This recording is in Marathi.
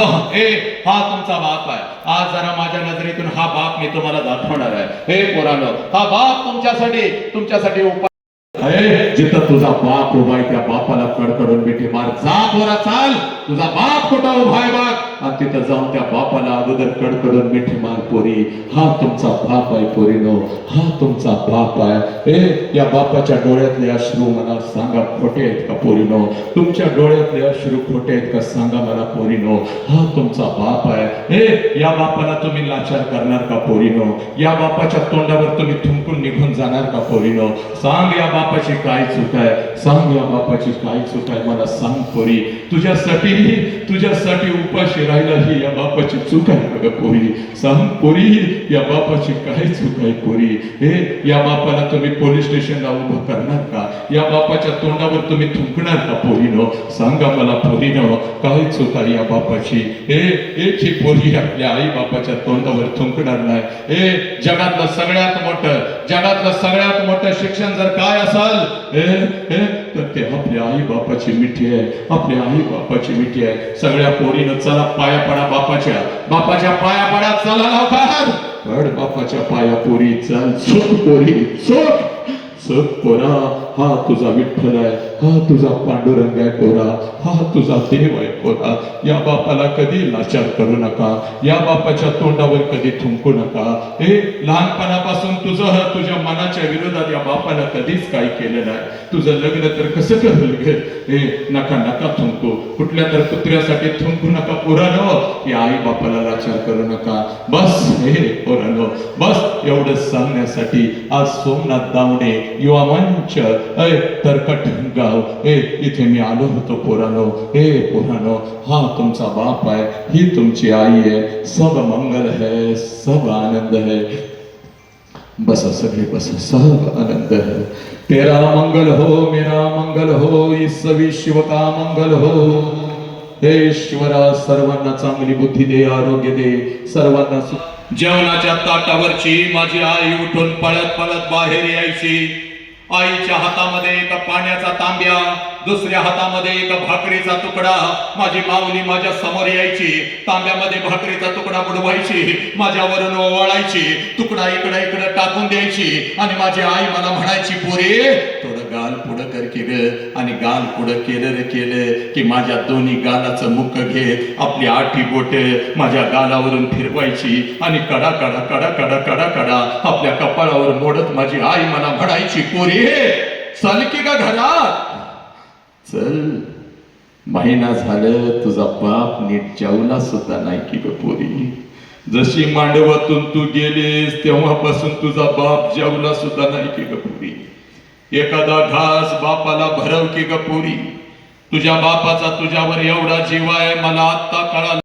ए हा तुमचा बाप आहे. आज जरा माझ्या नजरेतून हा बाप मी तुम्हाला दाखवणार आहे. हे पोरानो हा बाप तुमच्यासाठी तुमच्यासाठी उपाय जिथं तुझा बाप उभा आहे त्या बापाला कडकडून मिठी मार. जा पोरा चाल. तुझा बाप कुठं उभा आहे बाप आणि तिथं जाऊन त्या बापाला अगोदर कडकडून मिठी मार पोरी. हा तुमचा बाप आहे पोरीनो. हा तुमचा बाप आहे. ए या बापाच्या डोळ्यातले अश्रू मला सांगा खोटे आहेत का पोरीनो? तुमच्या डोळ्यातले अश्रू खोटे आहेत का सांगा मला पोरीनो? हा तुमचा बाप आहे. ए या बापाला तुम्ही लाचार करणार का पोरीनो? या बापाच्या तोंडावर तुम्ही थुंकून निघून जाणार का पोरीनो? सांग या बापाची काय चूक आहे. सांग या बापाची काय चूक आहे. मला सांग पोरी. तुझ्यासाठी तुझ्यासाठी उपाशी राहिला ही या बापाची चूक आहे बघा पोरी. सांग पोरी या बापाची काय चूक आहे पोरी? हे या बापाला तुम्ही पोलीस स्टेशनला उभं करणार का? या बापाच्या तोंडावर तुम्ही थुंकणार का पोरीनो? सांगा मला पोरीनो काय चूक या बापाची? हे एक ही पोरी आपल्या आई बापाच्या तोंडावर थुंकणार नाही. हे जगातलं सगळ्यात मोठं जगातलं सगळ्यात मोठं शिक्षण जर काय असाल हे तर ते आपल्या आई बापाची मिठी आहे. आपल्या आई बापाची मिठी आहे. सगळ्या पोरीनं चला पाया पडा बापाच्या. बापाच्या पाया पडा चला लवकर. पड बापाच्या पाया पोरी चल. सुख पोरी सुख सुख पोरा. हा तुझा विठ्ठल आहे हा तुझा पांडुरंग आहे पोरा हा तुझा देव आहे पोरा. या बापाला कधी लाचार करू नका या बापाच्या तोंडावर कधी थुंकू नका. हे लहानपणापासून तुझं तुझ्या मनाच्या विरोधात या बापाला कधीच काही केलं नाही. तुझं लग्न तर कसं करल घे हे नका नका थुंकू. कुठल्या तर कुत्र्यासाठी थुंकू नका पोरानो. की आई बापाला लाचार करू नका. बस हे पोरानो. बस एवढं सांगण्यासाठी आज सोमनाथ दावणे युवा मंच अय तरकट गाव हे इथे मी आलो होतो पोरानो हे पोरानो हा तुमचा बाप आहे ही तुमची आई आहे सब मंगल है सब आनंद है। बस सगळे बस सब आनंद है। तेरा मंगल हो मेरा मंगल हो इस शिव का मंगल हो। हे ईश्वरा सर्वांना चांगली बुद्धी दे आरोग्य दे सर्वांना जेवणाच्या ताटावरची माझी आई उठून पळत पळत बाहेर यायची. आईच्या हातामध्ये एक पाण्याचा तांब्या दुसऱ्या हातामध्ये एक भाकरीचा तुकडा. माझी माऊली माझ्यासमोर यायची. तांब्यामध्ये भाकरीचा तुकडा बुडवायची माझ्यावरून ओवाळायची तुकडा इकडे इकडे टाकून द्यायची. आणि माझी आई मला म्हणायची पोरे गाल पुढं कर केलं आणि गाल पुढं केलं रे केलं की माझ्या दोन्ही गालाचं मुख घेत आपली आठी बोट माझ्या गालावरून फिरवायची आणि कडा कडा कडा कडा कडा कडा आपल्या कपाळावर मोडत माझी आई मला म्हणायची पोरी चल की का घरात. चल महिना झालं तुझा बाप नीट जेवला सुद्धा नाही की ग पोरी. जशी मांडवातून तू गेलीस तेव्हापासून तुझा बाप जेवला सुद्धा नाही की ग पोरी. एखादा घास बापाला भरव की ग पोरी? तुझ्या बापाचा तुझ्यावर एवढा जीव आहे मला आत्ता कळाला.